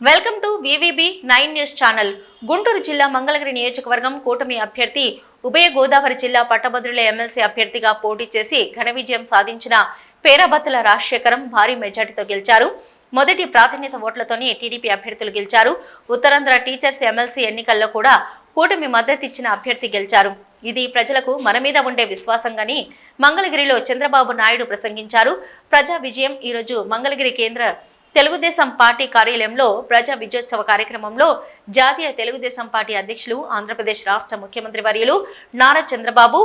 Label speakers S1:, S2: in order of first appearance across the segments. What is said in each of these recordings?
S1: Welcome to VVB nine news channel. Guntur జిల్లా మంగళగిరి నియోజకవర్గం కూటమి అభ్యర్థి ఉభయ గోదావరి జిల్లా పట్టభద్రుల ఎమ్మెల్సీ అభ్యర్థిగా పోటీ చేసి ఘన విజయం సాధించిన పేరాబత్తుల రాజశేఖరం భారీ మెజార్టీతో గెలిచారు. మొదటి ప్రాధాన్యత ఓట్లతోనే టీడీపీ అభ్యర్థులు గెలిచారు. ఉత్తరాంధ్ర టీచర్స్ ఎమ్మెల్సీ ఎన్నికల్లో కూడా కూటమి మద్దతిచ్చిన అభ్యర్థి గెలిచారు. ఇది ప్రజలకు మన మీద ఉండే విశ్వాసంగాని మంగళగిరిలో చంద్రబాబు నాయుడు ప్రసంగించారు. ప్రజా విజయం ఈరోజు మంగళగిరి కేంద్ర తెలుగుదేశం పార్టీ కార్యాలయంలో ప్రజా విజయోత్సవ కార్యక్రమంలో జాతీయ తెలుగుదేశం పార్టీ అధ్యక్షులు ఆంధ్రప్రదేశ్ రాష్ట్ర ముఖ్యమంత్రి వర్యులు నారా చంద్రబాబు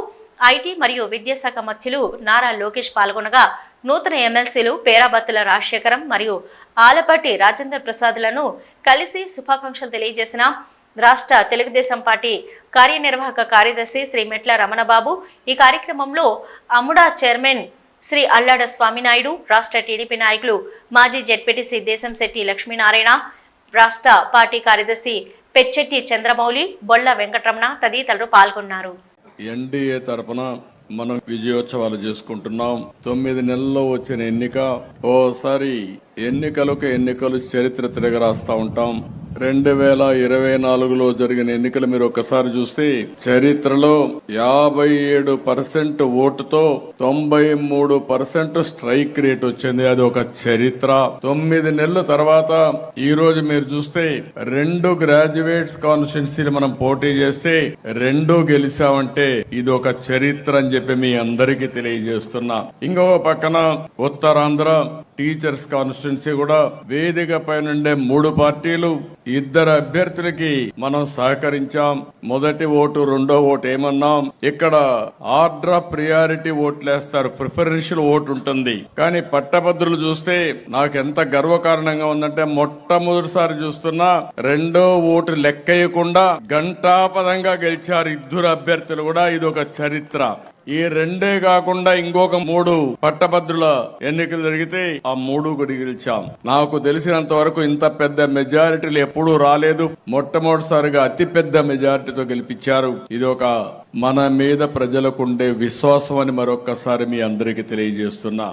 S1: ఐటీ మరియు విద్యాశాఖ మధ్యులు నారా లోకేష్ పాల్గొనగా నూతన ఎమ్మెల్సీలు పేరాబత్తుల రాజశేఖరం మరియు ఆలపాటి రాజేంద్ర ప్రసాద్లను కలిసి శుభాకాంక్షలు తెలియజేసిన రాష్ట్ర తెలుగుదేశం పార్టీ కార్యనిర్వాహక కార్యదర్శి శ్రీ మెట్ల రమణబాబు. ఈ కార్యక్రమంలో అముడా చైర్మన్ శ్రీ అల్లాడ స్వామినాయుడు రాష్ట్ర టీడీపీ నాయకులు మాజీ జెడ్పీటీసీ దేశంశెట్టి లక్ష్మీనారాయణ రాష్ట్ర పార్టీ కార్యదర్శి పెచ్చెట్టి చంద్రమౌళి బొల్ల వెంకటరమణ తదితరులు పాల్గొన్నారు.
S2: ఎన్డీఏ తరపున మనం విజయోత్సవాలు చేసుకుంటున్నాం. తొమ్మిది నెలల్లో వచ్చిన ఎన్నిక. ఓసారి ఎన్నికలకు ఎన్నికలు చరిత్ర తిరగరాస్తా ఉంటాం. రెండు వేల ఇరవై నాలుగులో జరిగిన ఎన్నికలు మీరు ఒక్కసారి చూస్తే చరిత్రలో యాభై ఏడు పర్సెంట్ ఓటుతో తొంభై మూడు పర్సెంట్ స్ట్రైక్ రేట్ వచ్చింది. అది ఒక చరిత్ర. తొమ్మిది నెలల తర్వాత ఈ రోజు మీరు చూస్తే రెండు గ్రాడ్యుయేట్స్ కాన్స్టిట్యున్సీలు మనం పోటీ చేస్తే రెండు గెలిచామంటే ఇది ఒక చరిత్ర అని చెప్పి మీ అందరికీ తెలియజేస్తున్నా. ఇంకొక పక్కన ఉత్తరాంధ్ర టీచర్స్ కాన్స్టిట్యున్సీ కూడా వేదిక పైనుండే మూడు పార్టీలు ఇద్దరు అభ్యర్థులకి మనం సహకరించాం. మొదటి ఓటు రెండో ఓటు ఏమన్నాం? ఇక్కడ ఆర్డర్ ఆఫ్ ప్రియారిటీ ఓట్లు వేస్తారు ప్రిఫరెన్షియల్ ఓటు ఉంటుంది. కానీ పట్టభద్రులు చూస్తే నాకు ఎంత గర్వకారణంగా ఉందంటే మొట్టమొదటిసారి చూస్తున్నా రెండో ఓటు లెక్కయ్యకుండా గంటాపదంగా గెలిచారు ఇద్దరు అభ్యర్థులు కూడా. ఇది ఒక చరిత్ర. ఈ రెండే కాకుండా ఇంకొక మూడు పట్టభద్రుల ఎన్నికలు జరిగితే ఆ మూడు కూడా గెలిచాం. నాకు తెలిసినంత వరకు ఇంత పెద్ద మెజారిటీలు ఎప్పుడూ రాలేదు. మొట్టమొదటిసారిగా అతి పెద్ద మెజారిటీతో గెలిపించారు. ఇది ఒక మన మీద ప్రజలకు ఉండే విశ్వాసం అని మరొక్కసారి మీ అందరికీ తెలియజేస్తున్నా.